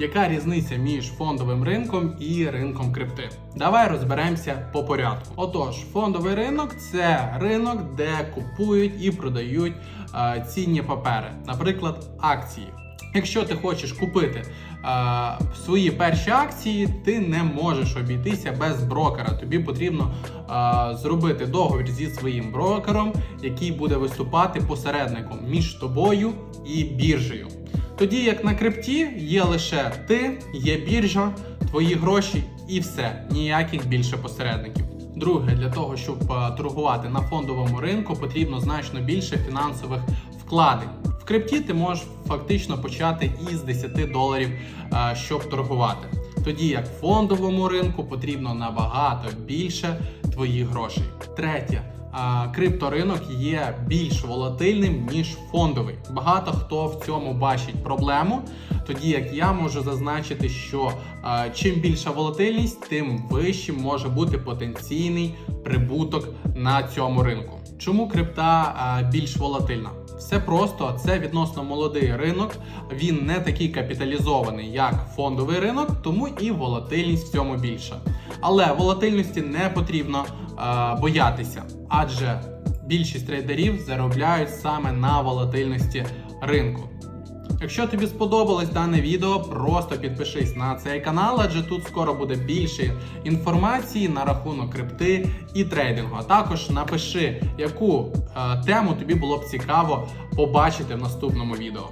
Яка різниця між фондовим ринком і ринком крипти? Давай розберемося по порядку. Отож, фондовий ринок це ринок, де купують і продають е, цінні папери, наприклад, акції. Якщо ти хочеш купити е, свої перші акції, ти не можеш обійтися без брокера. Тобі потрібно е, зробити договір зі своїм брокером, який буде виступати посередником між тобою і біржею. Тоді як на крипті є лише ти, є біржа, твої гроші і все, ніяких більше посередників. Друге, для того, щоб е, торгувати на фондовому ринку, потрібно значно більше фінансових вкладень. В крипті ти можеш фактично почати із 10 доларів, е, щоб торгувати. Тоді як в фондовому ринку потрібно набагато більше твоїх грошей. Третє. Крипторинок є більш волатильним ніж фондовий. Багато хто в цьому бачить проблему. Тоді як я можу зазначити, що чим більша волатильність, тим вищим може бути потенційний прибуток на цьому ринку. Чому крипта більш волатильна? Все просто це відносно молодий ринок. Він не такий капіталізований, як фондовий ринок, тому і волатильність в цьому більша. Але волатильності не потрібно боятися, адже більшість трейдерів заробляють саме на волатильності ринку. Якщо тобі сподобалось дане відео, просто підпишись на цей канал, адже тут скоро буде більше інформації на рахунок крипти і трейдингу. А також напиши, яку е, тему тобі було б цікаво побачити в наступному відео.